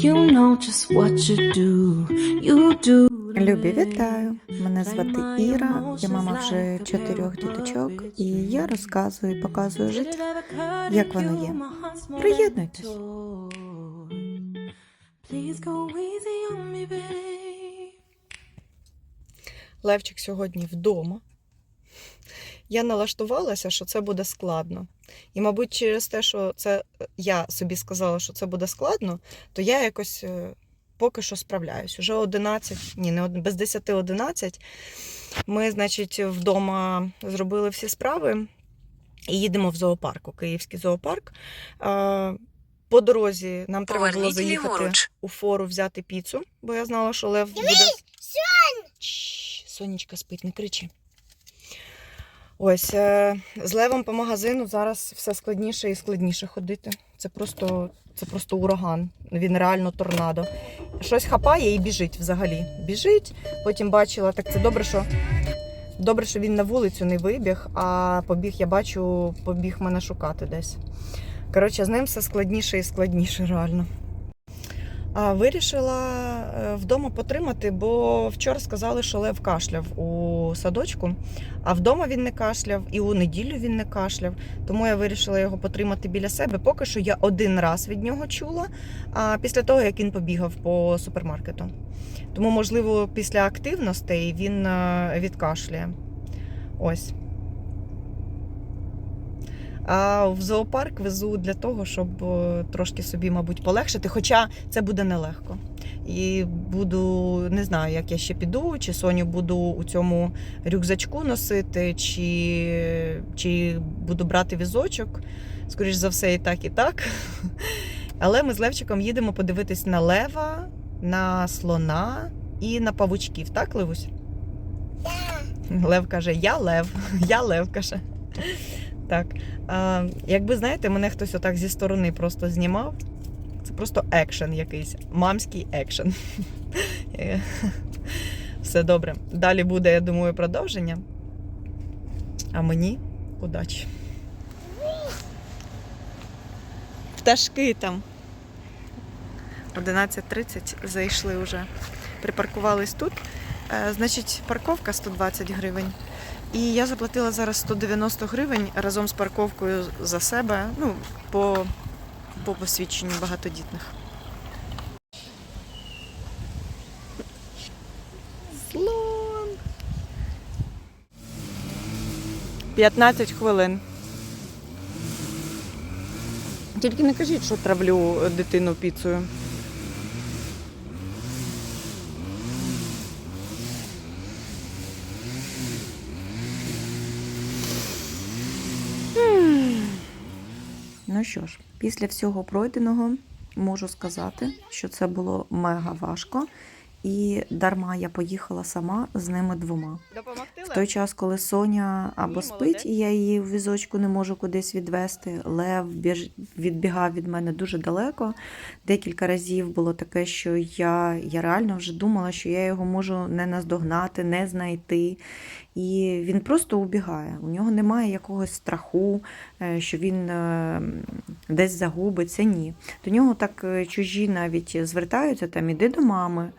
You know just what you do. You do. Любі, вітаю! Мене звати Іра, я мама вже чотирьох діточок, і я розказую і показую життя. як воно є. Приєднуйтесь. Левчик сьогодні вдома. Я налаштувалася, що це буде складно. І, мабуть, через те, що це е, я собі сказала, що це буде складно, то я якось е, поки що справляюсь. Уже 11, ні, не без 10 11. Ми, значить, вдома зробили всі справи і їдемо в зоопарк, у Київський зоопарк. По дорозі нам треба було заїхати ліворуч. у фору взяти піцу, бо я знала, що Лев буде. Сонечка спить, не кричи. Ось е, з левом по магазину зараз все складніше і складніше ходити. Це просто, це просто ураган. Він реально торнадо. Щось хапає і біжить взагалі. Біжить. Потім бачила, так це добре, що добре, що він на вулицю не вибіг, а побіг, я бачу, побіг мене шукати десь. Коротше, з ним все складніше і складніше, реально. Вирішила е, вдома потримати, бо вчора сказали, що Лев кашляв у садочку, а вдома він не кашляв, і у неділю він не кашляв. Тому я вирішила його потримати біля себе. Поки що я один раз від нього чула, а після того, як він побігав по супермаркету. Тому, можливо, після активностей він е, відкашляє. Ось. А в зоопарк везу для того, щоб е, трошки собі, мабуть, полегшити. Хоча це буде нелегко. І буду, не знаю, як я ще піду, чи Соню буду у цьому рюкзачку носити, чи, чи буду брати візочок. Скоріш за все, і так, і так. Але ми з Левчиком їдемо подивитись на лева, на слона і на павучків, так, Левусь? Лев каже: Я лев, я лев каже. Так. А, якби знаєте, мене хтось отак зі сторони просто знімав. Це просто екшен якийсь, мамський екшен. Все добре. Далі буде, я думаю, продовження. А мені удачі. Пташки там. 11.30 зайшли вже. Припаркувались тут. Е, Значить, парковка 120 гривень. І я заплатила зараз 190 гривень разом з парковкою за себе, ну, по, по посвідченню багатодітних. Слон. 15 хвилин. Тільки не кажіть, що травлю дитину піцею. Ну що ж, після всього пройденого можу сказати, що це було мега важко, і дарма я поїхала сама з ними двома. Допомогти? В той час, коли Соня або Ні, спить, молодець. і я її в візочку не можу кудись відвести, Лев біж... відбігав від мене дуже далеко. Декілька разів було таке, що я, я реально вже думала, що я його можу не наздогнати, не знайти. І він просто убігає. У нього немає якогось страху, е, що він е, десь загубиться. Ні. До нього так е, чужі навіть звертаються, там іди до мами.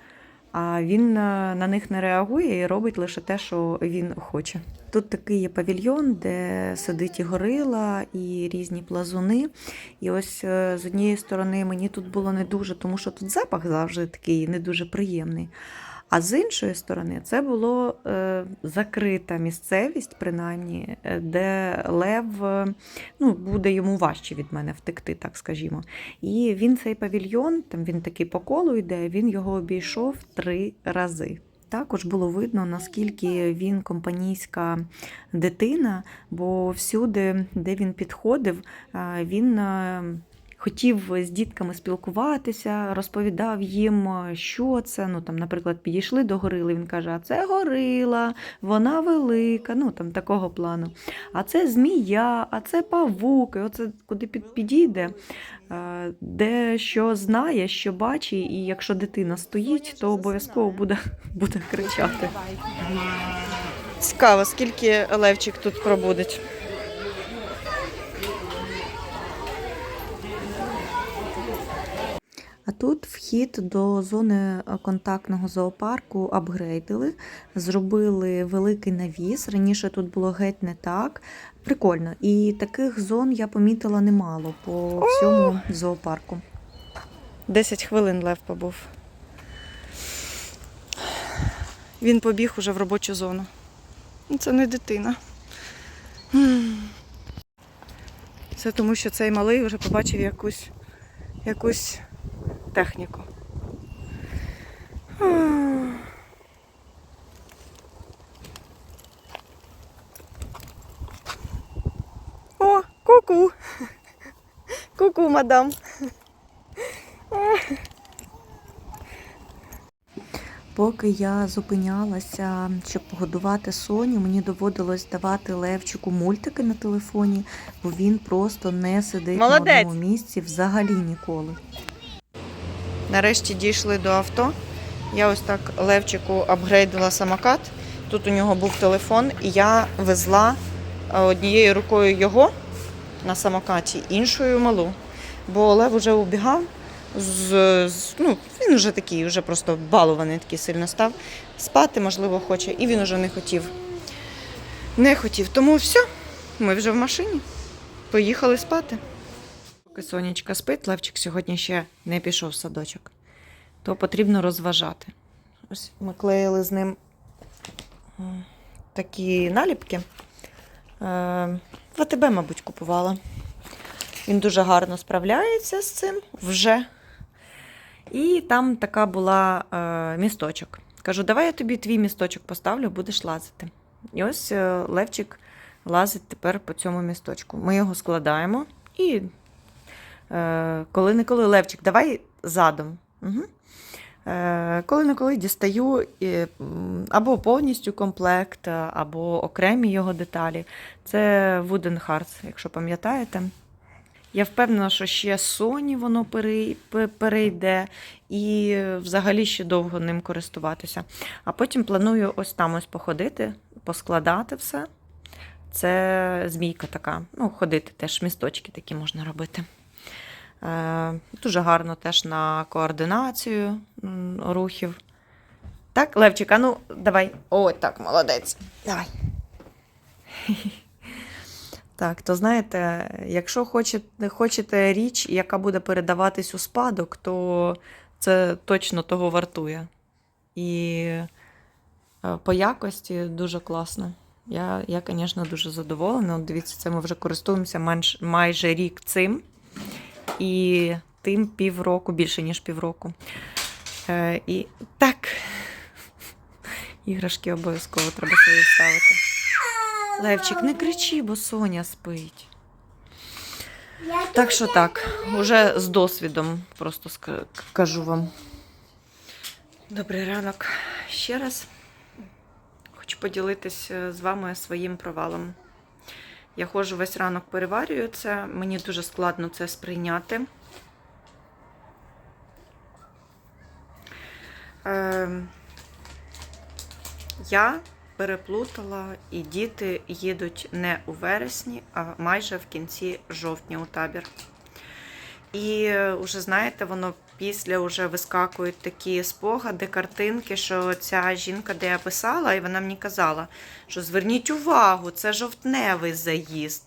А він е, на них не реагує і робить лише те, що він хоче. Тут такий є павільйон, де сидить і горила, і різні плазуни. І ось е, з однієї сторони мені тут було не дуже, тому що тут запах завжди такий не дуже приємний. А з іншої сторони, це було е, закрита місцевість, принаймні, е, де лев е, ну, буде йому важче від мене втекти, так скажімо. І він цей павільйон, там він такий по колу йде, він його обійшов три рази. Також було видно, наскільки він компанійська дитина, бо всюди, де він підходив, він хотів з дітками спілкуватися, розповідав їм, е, що це. Ну, там, наприклад, підійшли до горили, він каже, а це горила, вона велика, ну там такого плану. А це змія, а це павук. І оце куди підійде, е, де що знає, що бачить, і якщо дитина стоїть, то обов'язково буде, буде кричати. Цікаво, скільки Левчик тут пробудеть. А тут вхід до зони е, контактного зоопарку апгрейдили, зробили великий навіс. Раніше тут було геть не так. Прикольно. І таких зон я помітила немало по всьому зоопарку. 10 хвилин Лев побув. Він побіг уже в робочу зону. Ну, Це не дитина. Це тому, що цей малий вже побачив якусь, якусь техніку. О, ку-ку. Ку-ку, мадам. Поки я зупинялася, щоб погодувати Соню, мені доводилось давати Левчику мультики на телефоні, бо він просто не сидить Молодець! на одному місці взагалі ніколи. Нарешті дійшли до авто. Я ось так Левчику апгрейдила самокат. Тут у нього був телефон, і я везла е, однією рукою його на самокаті, іншою малу. Бо Лев вже убігав. З, з- ну, він вже такий, вже просто балований такий сильно став. Спати, можливо, хоче, і він вже не хотів. Не хотів. Тому все, ми вже в машині. Поїхали спати. Поки сонечка спить, Левчик сьогодні ще не пішов в садочок, то потрібно розважати. Ось ми клеїли з ним такі наліпки. Е, В АТБ, мабуть, купувала. Він дуже гарно справляється з цим вже. І там така була е, місточок. Кажу, давай я тобі твій місточок поставлю, будеш лазити. І ось е, Левчик лазить тепер по цьому місточку. Ми його складаємо і не коли Левчик, давай задом. Угу. Е, коли не коли дістаю або повністю комплект, або окремі його деталі. Це Wooden Hearts, якщо пам'ятаєте. Я впевнена, що ще Sony воно перейде і взагалі ще довго ним користуватися. А потім планую ось там ось походити, поскладати все. Це змійка така. Ну, ходити теж місточки такі можна робити. Е, Дуже гарно теж на координацію рухів. Так, Левчик, а ну давай. О, так, молодець. Давай. Так, то знаєте, якщо хочете, хочете річ, яка буде передаватись у спадок, то це точно того вартує. І е, по якості дуже класно. Я, я звісно, дуже задоволена. От дивіться, це ми вже користуємося майже рік цим. І тим півроку, більше, ніж півроку. Е, і так. Іграшки обов'язково треба собі ставити. Левчик, не кричи, бо Соня спить. Так що так, уже з досвідом просто кажу вам. Добрий ранок ще раз. Хочу поділитися з вами своїм провалом. Я ходжу весь ранок переварюю це, мені дуже складно це сприйняти. Ем, я переплутала, і діти їдуть не у вересні, а майже в кінці жовтня у табір. І е, вже знаєте, воно після вже вискакують такі спогади, картинки, що ця жінка, де я писала, і вона мені казала, що зверніть увагу, це жовтневий заїзд.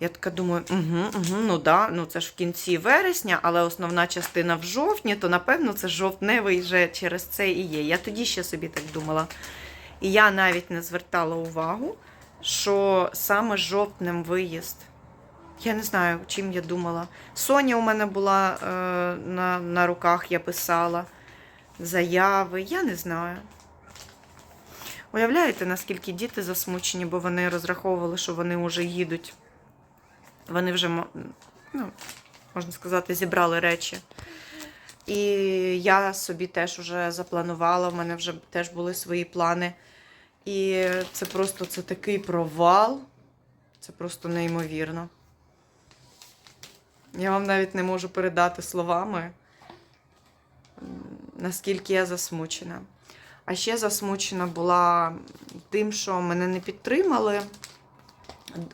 Я така думаю, угу, угу, ну да, ну це ж в кінці вересня, але основна частина в жовтні, то напевно це жовтневий вже через це і є. Я тоді ще собі так думала. І я навіть не звертала увагу, що саме жовтнем виїзд. Я не знаю, чим я думала. Соня у мене була е, на, на руках, я писала заяви, я не знаю. Уявляєте, наскільки діти засмучені, бо вони розраховували, що вони вже їдуть. Вони вже, ну, можна сказати, зібрали речі. І я собі теж вже запланувала, в мене вже теж були свої плани. І це просто це такий провал. Це просто неймовірно. Я вам навіть не можу передати словами, наскільки я засмучена. А ще засмучена була тим, що мене не підтримали.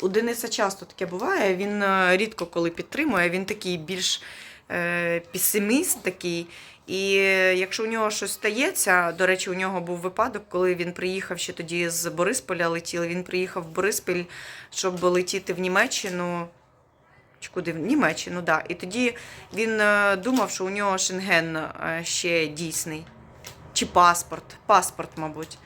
У Дениса часто таке буває. Він е, рідко коли підтримує, він такий більш е, песиміст такий. І якщо у нього щось стається, до речі, у нього був випадок, коли він приїхав ще тоді з Борисполя летіли. Він приїхав в Бориспіль, щоб летіти в Німеччину. Чи куди в Німеччину, да. І тоді він е, думав, що у нього шенген е, ще дійсний. Чи паспорт. Паспорт, мабуть.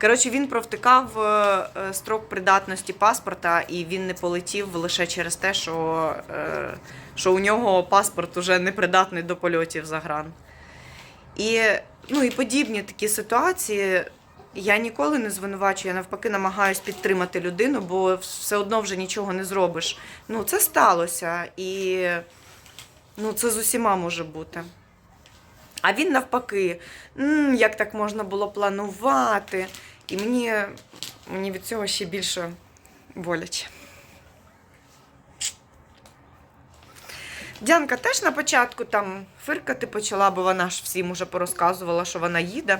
Коротше, він провтикав е, строк придатності паспорта, і він не полетів лише через те, що, що у нього паспорт уже не придатний до польотів за гран. І, ну, і подібні такі ситуації. Я ніколи не звинувачую, я навпаки намагаюся підтримати людину, бо все одно вже нічого не зробиш. Ну, це сталося, і ну, це з усіма може бути. А він навпаки, «М, як так можна було планувати. І мені, мені від цього ще більше боляче. Дянка теж на початку там фиркати почала, бо вона ж всім уже порозказувала, що вона їде.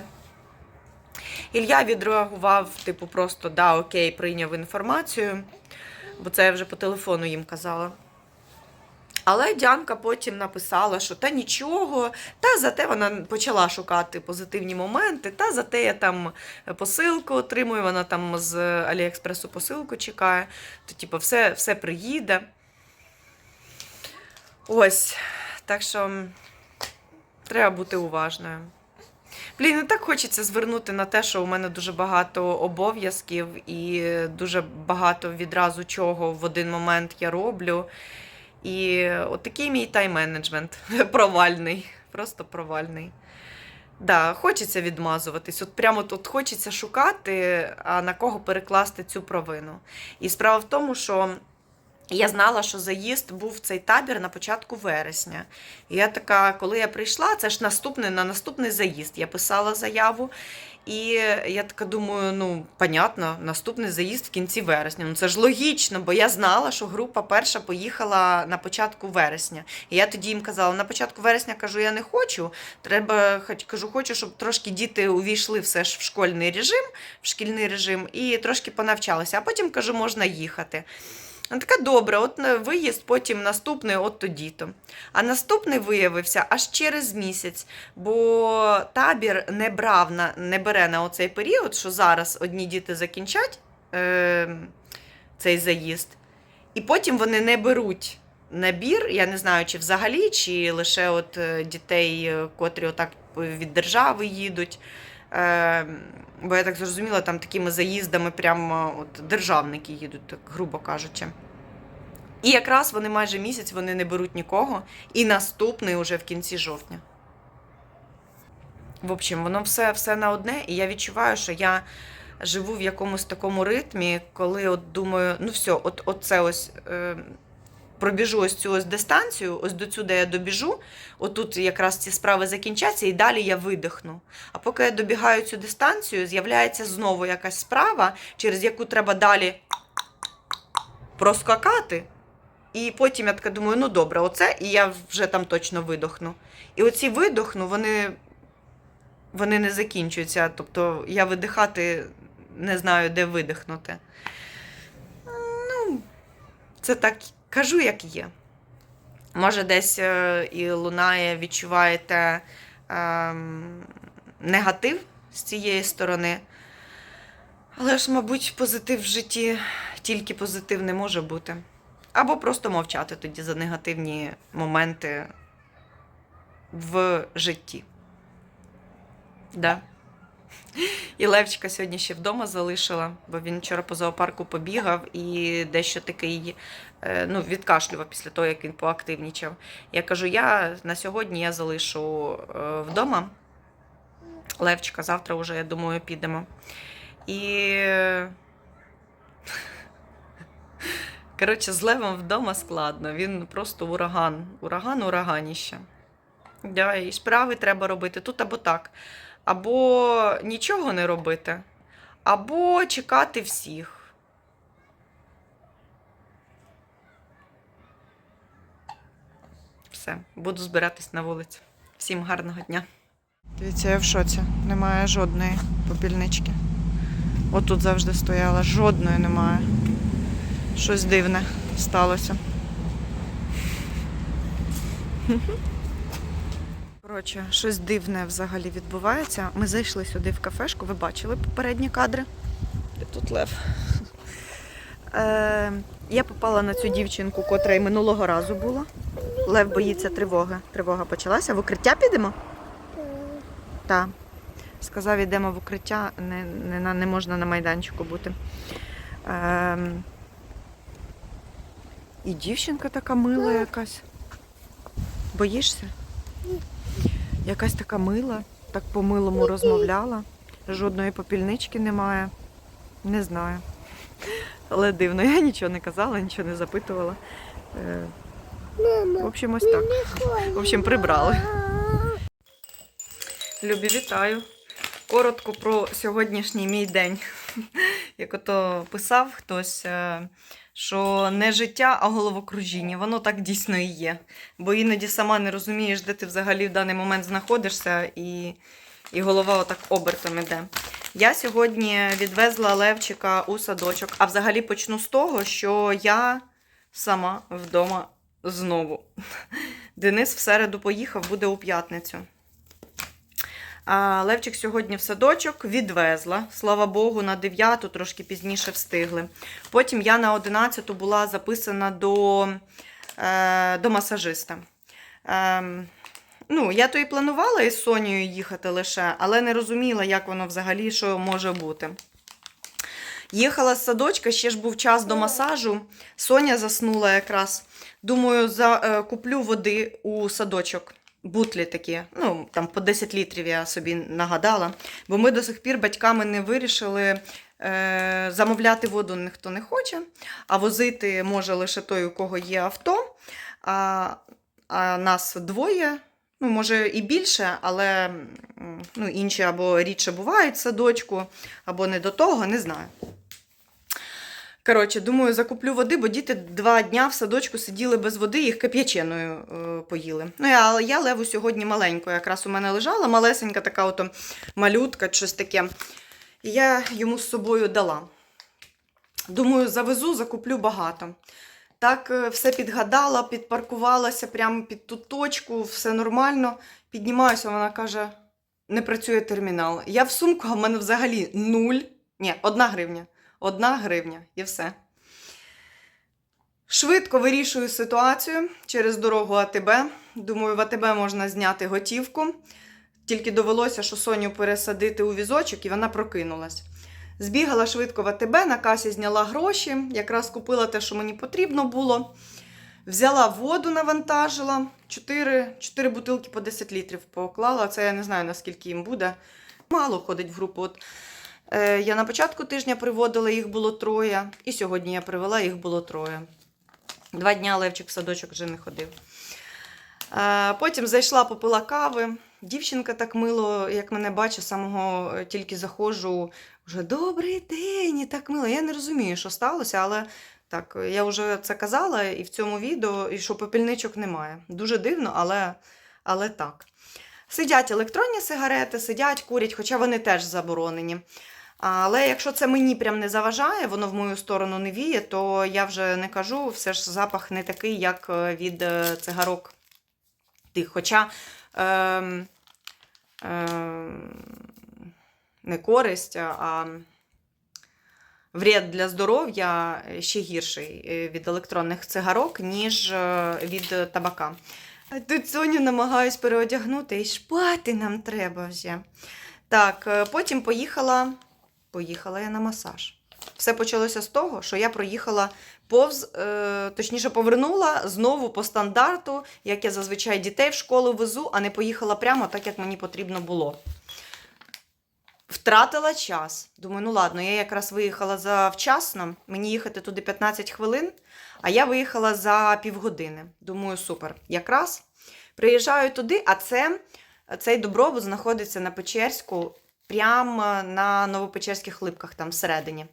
Ілля відреагував, типу, просто да, окей, прийняв інформацію, бо це я вже по телефону їм казала. Але Дянка потім написала, що та нічого, та зате вона почала шукати позитивні моменти, та зате я там посилку отримую, вона там з Аліекспресу посилку чекає, то типу, все, все приїде. Ось, так що треба бути уважною. Блін, не так хочеться звернути на те, що у мене дуже багато обов'язків і дуже багато відразу чого в один момент я роблю. І от такий мій тайм-менеджмент провальний, просто провальний. Да, хочеться відмазуватись. От прямо тут хочеться шукати, а на кого перекласти цю провину. І справа в тому, що я знала, що заїзд був в цей табір на початку вересня. І я така, коли я прийшла, це ж наступний на наступний заїзд. Я писала заяву, і я така думаю, ну, понятно, наступний заїзд в кінці вересня. Ну це ж логічно, бо я знала, що група перша поїхала на початку вересня. І я тоді їм казала: на початку вересня кажу, я не хочу. Треба, кажу, хочу, щоб трошки діти увійшли все ж в школьний режим, в шкільний режим, і трошки понавчалися. А потім кажу, можна їхати. Вона така добре, от виїзд, потім наступний, от тоді-то. А наступний виявився аж через місяць, бо табір не брав на не бере на оцей період, що зараз одні діти закінчать е, цей заїзд, і потім вони не беруть набір. Я не знаю, чи взагалі, чи лише от е, дітей, е, котрі отак від держави їдуть. Е, бо я так зрозуміла, там такими заїздами прямо от державники їдуть, так грубо кажучи. І якраз вони майже місяць вони не беруть нікого, і наступний уже в кінці жовтня. В общем, воно все, все на одне, і я відчуваю, що я живу в якомусь такому ритмі, коли от думаю, ну все, от, от це ось. Е, Пробіжу ось цю ось дистанцію, ось до цю, де я добіжу, отут якраз ці справи закінчаться, і далі я видихну. А поки я добігаю цю дистанцію, з'являється знову якась справа, через яку треба далі проскакати. І потім я така думаю, ну добре, оце, і я вже там точно видохну. І оці видохну, вони, вони не закінчуються. Тобто я видихати не знаю, де видихнути. Ну, це так кажу, як є. Може, десь е, і лунає, відчуваєте ем, негатив з цієї сторони. Але ж, мабуть, позитив в житті тільки позитив не може бути. Або просто мовчати тоді за негативні моменти в житті. Да. І Левчика сьогодні ще вдома залишила, бо він вчора по зоопарку побігав і дещо такий е, ну, відкашлював після того, як він поактивнічав. Я кажу: я на сьогодні я залишу е, вдома Левчика, завтра вже, я думаю, підемо. І. Коротше, з Левом вдома складно. Він просто ураган. Ураган ураганіще. Да, і справи треба робити тут або так. Або нічого не робити, або чекати всіх. Все, буду збиратись на вулицю. Всім гарного дня. Дивіться, я в шоці. Немає жодної попільнички. Отут завжди стояла, жодної немає. Щось дивне сталося. Коротше, щось дивне взагалі відбувається. Ми зайшли сюди в кафешку, ви бачили попередні кадри. Де тут лев? Е, я попала на цю дівчинку, котра й минулого разу була. Лев боїться тривоги. Тривога почалася. В укриття підемо? Так. Сказав, йдемо в укриття, не, не, не можна на майданчику бути. Ем, і дівчинка така мила якась. Боїшся? Якась така мила, так по-милому розмовляла. Жодної попільнички немає. Не знаю. Але дивно, я нічого не казала, нічого не запитувала. Е, В общем, ось так. В общем, прибрали. Любі, вітаю. Коротко про сьогоднішній мій день. Як ото писав хтось, е, що не життя, а головокружіння. Воно так дійсно і є. Бо іноді сама не розумієш, де ти взагалі в даний момент знаходишся, і, і голова отак обертом іде. Я сьогодні відвезла Левчика у садочок, а взагалі почну з того, що я сама вдома знову. Денис в середу поїхав, буде у п'ятницю. Левчик сьогодні в садочок відвезла. Слава Богу, на 9 трошки пізніше встигли. Потім я на 11 була записана до, е, до масажиста. Ем, ну, я то і планувала із Сонією їхати лише, але не розуміла, як воно взагалі що може бути. Їхала з садочка, ще ж був час до масажу. Соня заснула якраз. Думаю, за, е, куплю води у садочок. Бутлі такі, ну там по 10 літрів я собі нагадала. Бо ми до сих пір батьками не вирішили е, замовляти воду ніхто не хоче, а возити може лише той, у кого є авто. А, а нас двоє, ну, може і більше, але ну, інші або рідше бувають садочку, або не до того, не знаю. Коротше, думаю, закуплю води, бо діти два дня в садочку сиділи без води, їх кип'яченою е, поїли. Ну, я- я леву сьогодні маленьку, якраз у мене лежала, малесенька така ото малютка, щось таке. І я йому з собою дала. Думаю, завезу, закуплю багато. Так е, все підгадала, підпаркувалася прямо під ту точку, все нормально. Піднімаюся, вона каже: не працює термінал. Я в сумку, а в мене взагалі нуль. Ні, одна гривня. Одна гривня і все. Швидко вирішую ситуацію через дорогу АТБ. Думаю, в АТБ можна зняти готівку. Тільки довелося, що Соню пересадити у візочок, і вона прокинулась. Збігала швидко в АТБ, на касі зняла гроші, якраз купила те, що мені потрібно було. Взяла воду, навантажила, 4, 4 бутилки по 10 літрів поклала. Це я не знаю, наскільки їм буде. Мало ходить в групу. От, я на початку тижня приводила, їх було троє. І сьогодні я привела, їх було троє. Два дня Левчик в садочок вже не ходив. Е, потім зайшла, попила кави. Дівчинка так мило, як мене бачить, самого е, тільки заходжу. Вже добрий день, і так мило. Я не розумію, що сталося, але так, я вже це казала і в цьому відео, і що попільничок немає. Дуже дивно, але, але так. Сидять електронні сигарети, сидять, курять, хоча вони теж заборонені. Але якщо це мені прям не заважає, воно в мою сторону не віє, то я вже не кажу, все ж запах не такий, як е, від е, цигарок тих. Хоча ем, ем, не користь, а вред для здоров'я ще гірший е, від електронних цигарок, ніж е, від табака. А Тут Соню намагаюсь переодягнути, і шпати нам треба вже. Так, е, потім поїхала, поїхала я на масаж. Все почалося з того, що я проїхала повз, е, точніше, повернула знову по стандарту, як я зазвичай дітей в школу везу, а не поїхала прямо так, як мені потрібно було. Втратила час. Думаю, ну ладно, я якраз виїхала завчасно, мені їхати туди 15 хвилин, а я виїхала за півгодини. Думаю, супер. Якраз приїжджаю туди, а це, цей добробут знаходиться на Печерську, прямо на Новопечерських липках, там всередині.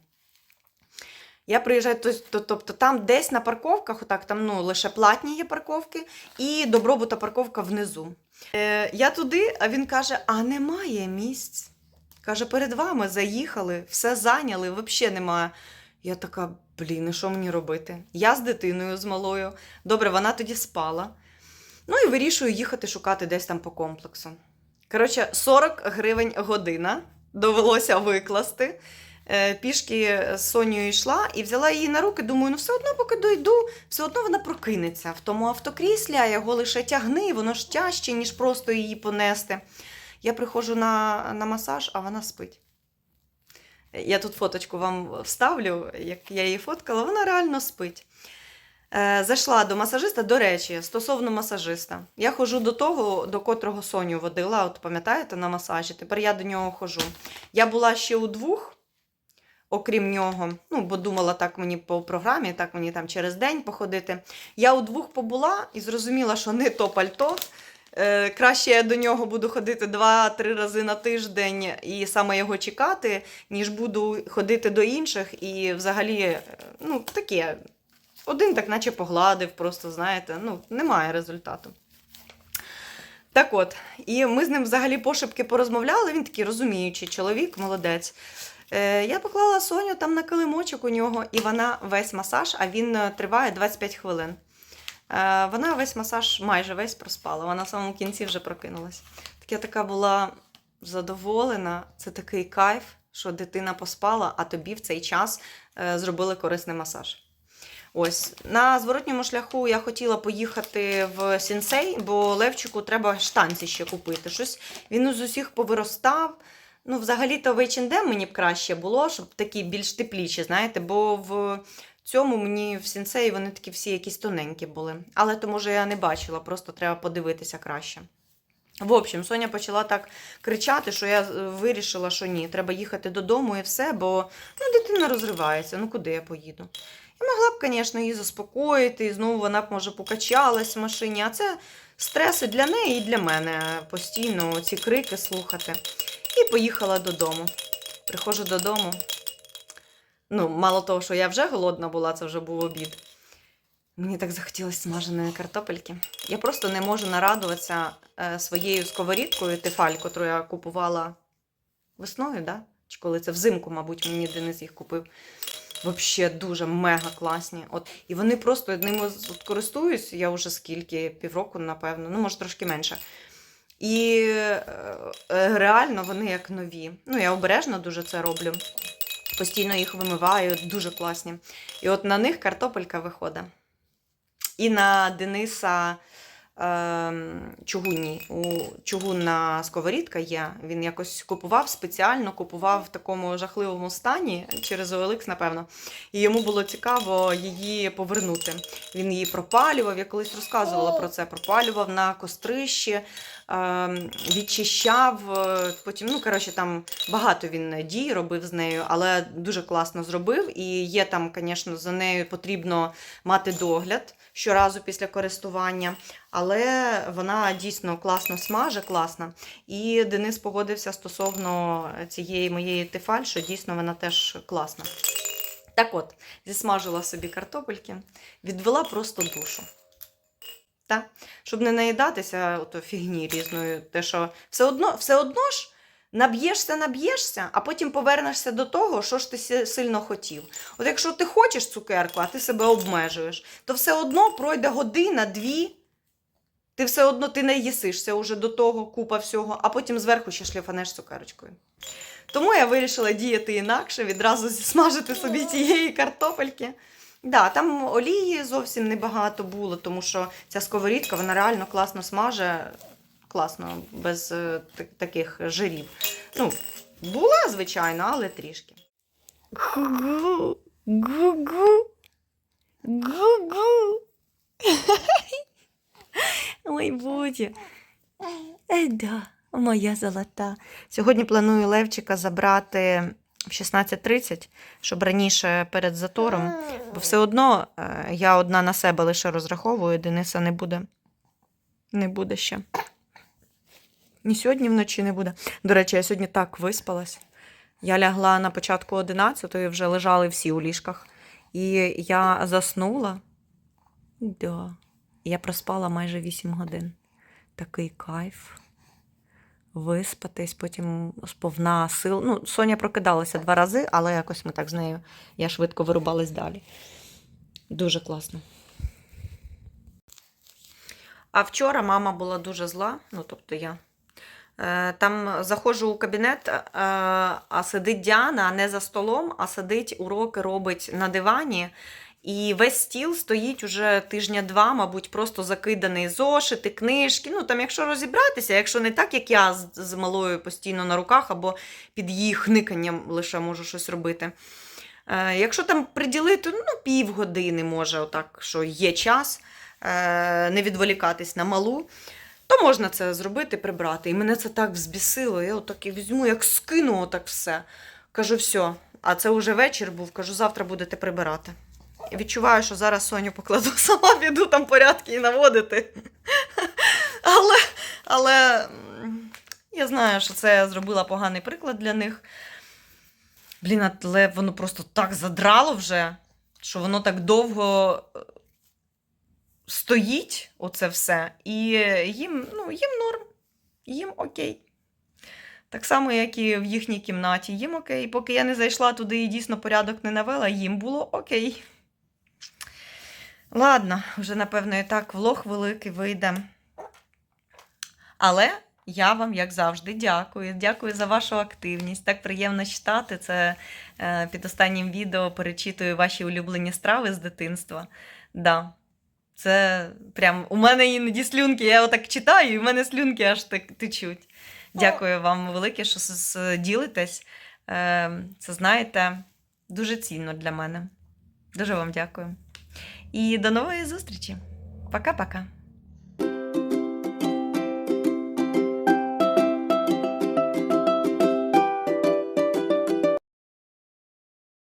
Я приїжджаю, то- то- тобто там десь на парковках, отак, там ну, лише платні є парковки, і добробута парковка внизу. Е, я туди, а він каже: а немає місць. Каже, перед вами заїхали, все зайняли, взагалі немає. Я така, блін, що мені робити? Я з дитиною з малою. Добре, вона тоді спала. Ну і вирішую їхати шукати десь там по комплексу. Коротше, 40 гривень година довелося викласти. Е, Пішки з Сонією йшла і взяла її на руки. Думаю, ну все одно, поки дойду, все одно вона прокинеться в тому автокріслі, а його лише тягни, воно ж тяжче, ніж просто її понести. Я приходжу на, на масаж, а вона спить. Я тут фоточку вам вставлю, як я її фоткала, вона реально спить. Е, Зайшла до масажиста. До речі, стосовно масажиста. Я ходжу до того, до котрого Соню водила, от пам'ятаєте, на масажі. Тепер я до нього ходжу. Я була ще у двох, окрім нього, ну, бо думала, так мені по програмі, так мені там через день походити. Я у двох побула і зрозуміла, що не то пальто. Е, Краще я до нього буду ходити два-три рази на тиждень і саме його чекати, ніж буду ходити до інших і взагалі, е, ну, таке. Один так наче погладив, просто, знаєте, ну, немає результату. Так от, і ми з ним взагалі пошепки порозмовляли, він такий розуміючий чоловік, молодець. Е, я поклала Соню там на килимочок у нього, і вона весь масаж, а він е, триває 25 хвилин. Е, вона весь масаж майже весь проспала. Вона в самому кінці вже прокинулась. Так я така була задоволена. Це такий кайф, що дитина поспала, а тобі в цей час е, зробили корисний масаж. Ось на зворотньому шляху я хотіла поїхати в сінсей, бо Левчику треба штанці ще купити. Щось він з усіх повиростав. Ну, взагалі-то в H&M мені б краще було, щоб такі більш тепліші, знаєте, бо в цьому мені в сінсеї вони такі всі якісь тоненькі були. Але то, може, я не бачила, просто треба подивитися краще. В общем, Соня почала так кричати, що я е, вирішила, що ні, треба їхати додому і все, бо ну, дитина розривається, ну куди я поїду? Я могла б, звісно, її заспокоїти, і знову вона б, може, покачалась в машині, а це стреси для неї і для мене постійно ці крики слухати. І поїхала додому. Приходжу додому. Ну, мало того, що я вже голодна була, це вже був обід. Мені так захотілося смаженої картопельки. Я просто не можу нарадуватися е, своєю сковорідкою тефаль, яку я купувала весною, да? чи коли це взимку, мабуть, мені Денис їх купив. Взагалі дуже мега класні. От, і вони просто ними користуюсь, я вже скільки, півроку, напевно, ну, може, трошки менше. І е, е, реально вони як нові. Ну, я обережно дуже це роблю. Постійно їх вимиваю, дуже класні. І от на них картопелька виходить. І на Дениса чугунні. У чугунна сковорідка є. Він якось купував спеціально, купував в такому жахливому стані через OLX, напевно. І йому було цікаво її повернути. Він її пропалював, я колись розказувала про це. Пропалював на кострищі, ем, відчищав. е, Потім, ну, коротше, там багато він дій робив з нею, але дуже класно зробив. І є там, звісно, за нею потрібно мати догляд щоразу після користування. Але вона дійсно класно смаже, класна. І Денис погодився стосовно цієї моєї тефаль, що дійсно вона теж класна. Так от, зісмажила собі картопельки, відвела просто душу. Та? Щоб не наїдатися ото фігні різною, те, що все одно, все одно ж наб'єшся, наб'єшся, а потім повернешся до того, що ж ти сильно хотів. От якщо ти хочеш цукерку, а ти себе обмежуєш, то все одно пройде година, дві, ти все одно ти не їсишся уже до того, купа всього, а потім зверху ще шліфанеш цукерочкою. Тому я вирішила діяти інакше, відразу смажити собі тієї картопельки. Да, там олії зовсім небагато було, тому що ця сковорідка вона реально класно смаже, класно, без е, таких жирів. Ну, була, звичайно, але трішки. Гу-гу, гу-гу, гу-гу. Ой, Будя. Е, да, моя золота. Сьогодні планую Левчика забрати в 16.30, щоб раніше перед затором. Бо все одно е, я одна на себе лише розраховую, Дениса не буде. Не буде ще. Ні сьогодні вночі не буде. До речі, я сьогодні так виспалась. Я лягла на початку 11-ї, вже лежали всі у ліжках. І я заснула. Да. Я проспала майже 8 годин. Такий кайф. Виспатись, потім сповна сил. Ну, Соня прокидалася два рази, але якось ми так з нею. Я швидко вирубалась далі. Дуже класно. А вчора мама була дуже зла, ну тобто я. Е, Там заходжу у кабінет, е, а сидить Діана не за столом, а сидить, уроки робить на дивані. І весь стіл стоїть уже тижня два, мабуть, просто закиданий зошити, книжки. Ну там, якщо розібратися, якщо не так, як я з, з малою постійно на руках, або під її хниканням лише можу щось робити. Е, якщо там приділити ну, півгодини, може, отак, що є час, е, не відволікатись на малу, то можна це зробити, прибрати. І мене це так взбісило. Я отак і візьму, як скину отак все. Кажу, все. А це вже вечір був, кажу, завтра будете прибирати. І Відчуваю, що зараз Соню покладу сама, піду там порядки і наводити. Але, але я знаю, що це я зробила поганий приклад для них. Блін, але воно просто так задрало вже, що воно так довго е, стоїть, оце все, і їм, ну, їм норм, їм окей. Так само, як і в їхній кімнаті, їм окей. Поки я не зайшла туди і дійсно порядок не навела, їм було окей. Ладно, вже, напевно, і так влог великий вийде. Але я вам, як завжди, дякую. Дякую за вашу активність. Так приємно читати. Це е, під останнім відео перечитую ваші улюблені страви з дитинства. Да. Це прям у мене іноді слюнки. Я отак читаю, і в мене слюнки аж так течуть. Дякую вам велике, що ділитесь. Е, Це знаєте, дуже цінно для мене. Дуже вам дякую. І до нової зустрічі. Пока-пока.